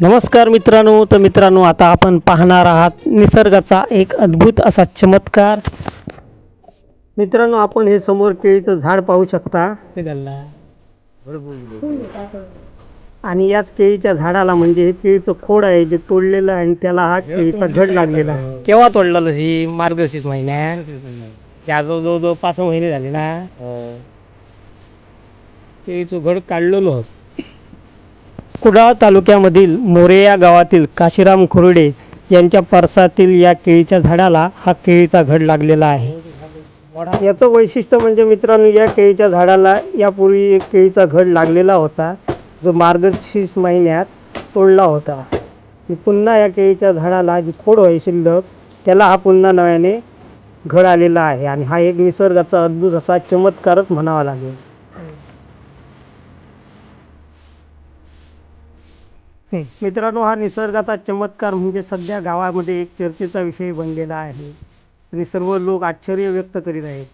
नमस्कार मित्रांनो तर मित्रांनो आता आपण पाहणार आहात निसर्गाचा एक अद्भुत असा चमत्कार. मित्रांनो आपण हे समोर केळीचं झाड पाहू शकता. आणि याच केळीच्या झाडाला म्हणजे हे केळीचं खोड आहे जे तोडलेलं आहे आणि त्याला हा केळीचा घड लागलेला आहे. केव्हा तोडलेलं ही मार्गशीर्ष महिन्यात त्या जवळ जवळ पाच महिने झाले ना. केळीचं घड काढलेलं होतं. कुडाळ तालुक्यामधील मोरे या गावातील काशीराम खुर्डे यांच्या परसातील या केळीच्या झाडाला हा केळीचा घड लागलेला आहे. याचं वैशिष्ट्य म्हणजे मित्रांनो या केळीच्या झाडाला यापूर्वी एक केळीचा घड लागलेला होता जो मार्गशीर्ष महिन्यात तोडला होता. पुन्हा या केळीच्या झाडाला जी खोड आहे शिल्लक त्याला हा पुन्हा नव्याने घड आलेला आहे. आणि हा एक निसर्गाचा अद्भुत असा चमत्कारच म्हणावा लागेल. मित्रांनो हा निसर्गाचा चमत्कार म्हणजे सध्या गावामध्ये एक चर्चेचा विषय बनलेला आहे. आणि सर्व लोक आश्चर्य व्यक्त करीत आहेत.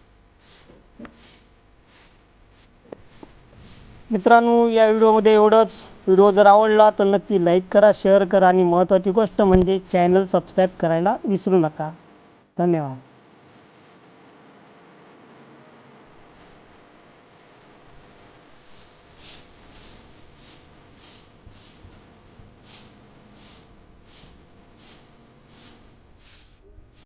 मित्रांनो या व्हिडिओमध्ये एवढंच. व्हिडिओ जर आवडला तर नक्की लाईक करा शेअर करा. आणि महत्त्वाची गोष्ट म्हणजे चॅनल सबस्क्राईब करायला विसरू नका. धन्यवाद.